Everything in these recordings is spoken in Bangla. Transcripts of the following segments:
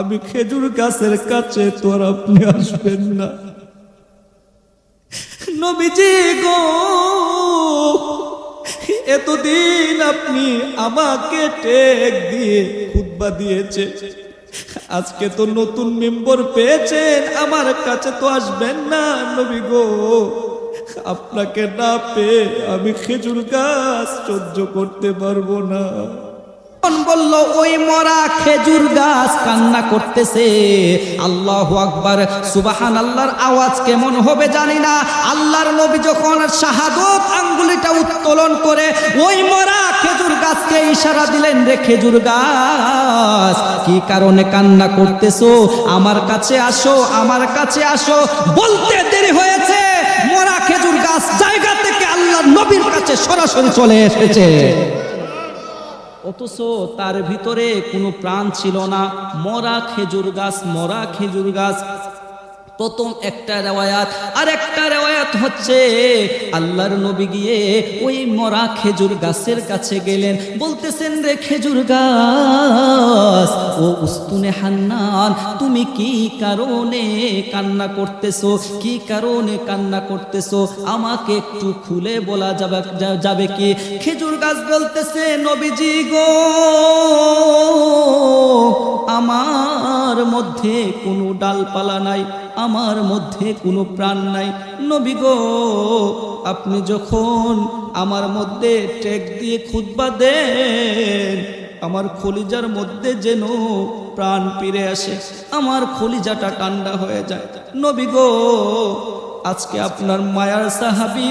আমি খেজুর গাছের কাছে, তোর আপনি আসবেন না। নবীজি গো, এতদিন আপনি আমাকে টেক দিয়ে খুতবা দিয়েছে। আজকে তো নতুন মেম্বর পেয়েছেন, আমার কাছে তো আসবেন না নবী গো। আপনাকে না পেয়ে আমি খেজুর গাছ সহ্য করতে পারব না। বলল, ওই মরা খেজুর গাছ কান্না করতেছে। আল্লাহ আকবার সুবাহান আল্লাহর আওয়াজ কেমন হবে জানি না। আল্লাহর নবী যখন শাহাদত আঙ্গুলিটা উত্তোলন করে, ওই মরা খেজুর গাছকে ইশারা দিলেন রে খেজুর গাছ, কি কারণে কান্না করতেছো? আমার কাছে আসো, আমার কাছে আসো। বলতে দেরি হয়েছে। মরা খেজুর গাছ জায়গা থেকে আল্লাহর নবীর কাছে সরাসরি চলে এসেছে। অথচ তার ভিতরে কোনো প্রাণ ছিল না। মরা খেজুর গাছ, মরা খেজুর গাছ। প্রথম একটা রেওয়ায়াত। আর একটা রেওয়ায়াত হচ্ছে, আল্লাহর নবী গিয়ে ওই মরা খেজুর গাছের কাছে গেলেন। বলতেছেন, রে খেজুর গাছ ও উস্তুনে হান্নান, তুমি কি কারণে কান্না করতেছো? কি কারণে কান্না করতেছো? আমাকে একটু খুলে বলা যাবে যাবে কি? খেজুর গাছ বলতেছে, নবীজি গো, আমার মধ্যে কোনো ডালপালা নাই, আমার মধ্যে কোনো প্রাণ নাই। নবী গো, আপনি যখন আমার মধ্যে টেক দিয়ে খুতবা দেন আমার খলিজার মধ্যে যেন প্রাণ ফিরে আসে, আমার খলিজাটা ঠান্ডা হয়ে যায়। নবী গো, আজকে আপনার মায়ার সাহাবি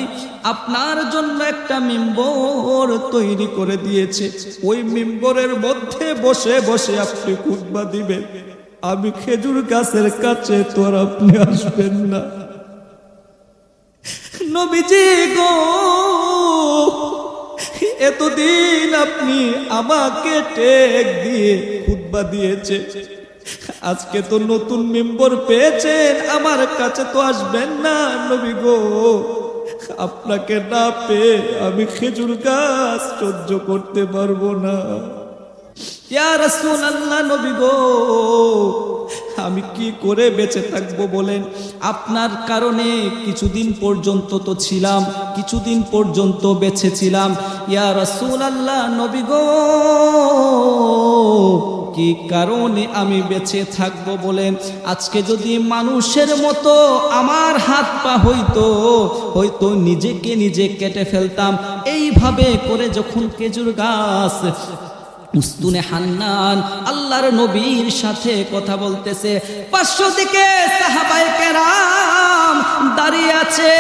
আপনার জন্য একটা মিম্বর তৈরি করে দিয়েছে। ওই মিম্বরের মধ্যে বসে বসে আপনি খুতবা দিবেন। আমি খেজুর গাছের কাছে তোর আপনি আসবেন না। নবীজি গো এতদিন আপনি আমাকে টেক দিয়ে খুতবা দিয়েছে। আজকে তো নতুন মেম্বর পেয়েছেন, আমার কাছে তো আসবেন না, নবী গো। আপনাকে না পেয়ে আমি খেজুর গাছ সহ্য করতে পারব না। ইয়া রাসূলুল্লাহ, নবী গো। আমি কি করে বেঁচে থাকব বলেন? আপনার কারণে কিছুদিন পর্যন্ত তো ছিলাম, কিছুদিন পর্যন্ত বেঁচে ছিলাম। ইয়া রাসূল আল্লাহ নবী গো, কি কারণে আমি বেঁচে থাকব বলেন? আজকে যদি মানুষের মতো আমার হাত পা হইতো, হয়তো নিজেকে নিজে কেটে ফেলতাম। এইভাবে করে যখন খেজুর গাছ উস্তুনে হান্নান আল্লাহর নবীর সাথে কথা বলতেছে। পাঁচশো থেকে সাহাবাই কেরাম দাঁড়িয়ে আছে।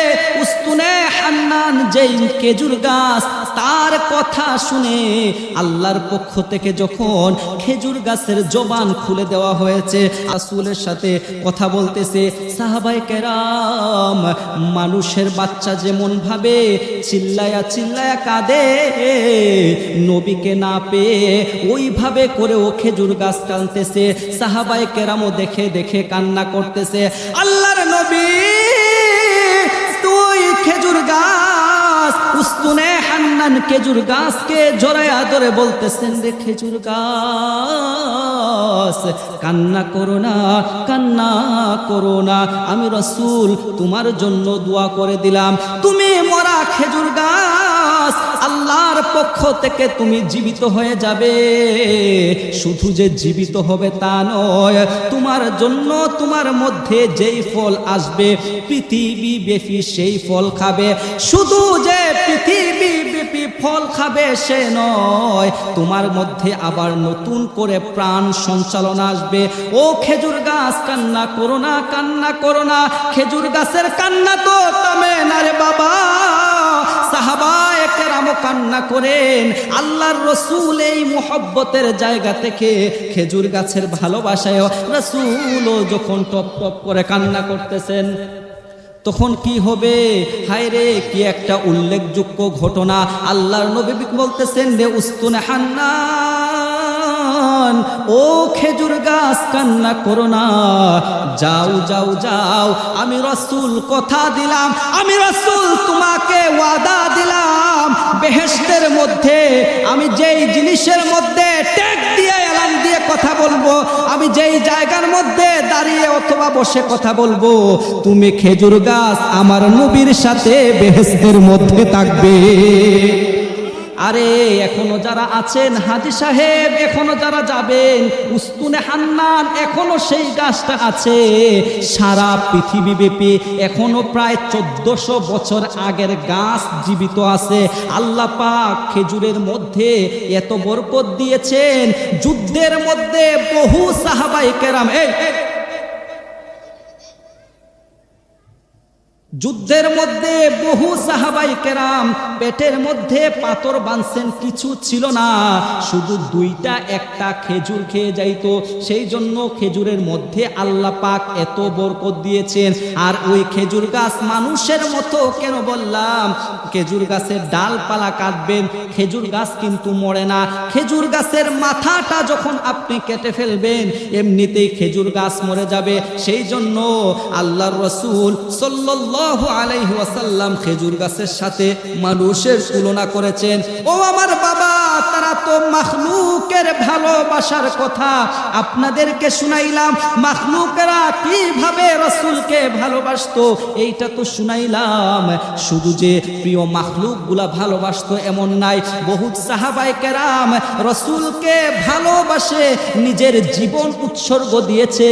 যেই খেজুর গাছ, তার কথা শুনে আল্লাহর পক্ষ থেকে যখন খেজুর গাছের জবান খুলে দেওয়া হয়েছে আসুলের সাথে কথা বলতেছে সাহাবাই কেরাম, মানুষের বাচ্চা যেমন ভাবে, চিল্লায়া চিল্লায়া কাঁদে, নবীকে না পেয়ে ওইভাবে করে ও খেজুর গাছ টানতেছে সাহাবাই কেরামও দেখে দেখে কান্না করতেছে, আল্লাহর নবী, তুই খেজুর গাছ উস্তুনে হান্নান খেজুর গাছকে জোরায়া ধরে বলতেছেন, রে খেজুর গাছ, কান্না করো না, কান্না করো না। আমি রসুল, তোমার জন্য দোয়া করে দিলাম। তুমি মরা খেজুর থেকে তুমি জীবিত হয়ে যাবে। শুধু যে জীবিত হবে তা নয়, তোমার জন্য তোমার মধ্যে যেই ফল আসবে, পৃথিবী ব্যাপী সেই ফল খাবে। শুধু যে পৃথিবী ব্যাপী ফল খাবে সে নয়, তোমার মধ্যে আবার নতুন করে প্রাণ সঞ্চালন আসবে। ও খেজুর গাছ, কান্না করো না, কান্না করো না। খেজুর গাছের কান্না তো তামে না রে বাবা। কান্না করেন, আল্লাহর এই মোহব্বতের জায়গা থেকে খেজুর গাছের ভালোবাসায় যখন টপ টপ করে কান্না করতেছেন, তখন কি হবে? হায় রে কি একটা উল্লেখযোগ্য ঘটনা। আল্লাহর নবী বলতেছেন রে উস্তুনে হান্নান ও খেজুর গাছ কান্না করো না। যাও যাও যাও। আমি রসুল, কথা দিলাম। আমি রসুল, তোমাকে ওয়াদা দিলাম। বেহেস্তের মধ্যে, আমি যেই জিনিসের মধ্যে টেক দিয়ে এলাম দিয়ে কথা বলব, আমি যেই জায়গার মধ্যে দাঁড়িয়ে অথবা বসে কথা বলব, তুমি খেজুর গাছ আমার নবীর সাথে বেহেস্তের মধ্যে থাকবে। আরে, এখনও যারা আছেন হাজি সাহেব, এখনও যারা যাবেন, উস্তুনে হান্নান, এখনও সেই গাছটা আছে। সারা পৃথিবী ব্যাপী এখনও প্রায় চোদ্দশো বছর আগের গাছ জীবিত আছে। আল্লাহ পাক খেজুরের মধ্যে এত বরকত দিয়েছেন। যুদ্ধের মধ্যে বহু সাহাবাই কেরাম এই যুদ্ধের মধ্যে বহু সাহাবাই কেরাম পেটের মধ্যে পাথর বাঁধছেন, কিছু ছিল না। শুধু দুইটা, একটা খেজুর খেয়ে যাইতো। সেই জন্য খেজুরের মধ্যে আল্লাহ পাক এত বরকত দিয়েছেন। আর ওই খেজুর গাছ মানুষের মতো, কেন বললাম? খেজুর গাছের ডালপালা কাটবেন, খেজুর গাছ কিন্তু মরে না। খেজুর গাছের মাথাটা যখন আপনি কেটে ফেলবেন, এমনিতেই খেজুর গাছ মরে যাবে। সেই জন্য আল্লাহর রসুল আলাইহি ওয়াসাল্লাম খেজুর গাছের সাথে মানুষের তুলনা করেছেন। ও আমার বাবা, তারা তো মাখলুকের ভালোবাসার কথা আপনাদেরকে শুনাইলাম। মাখলুকেরা কীভাবে রসুলকে ভালোবাসতো, এইটা তো শুনাইলাম। শুধু যে প্রিয় মাখলুকগুলা ভালোবাসতো এমন নাই, বহুত সাহাবাই কেরাম রসুলকে ভালোবাসে, নিজের জীবন উৎসর্গ দিয়েছে।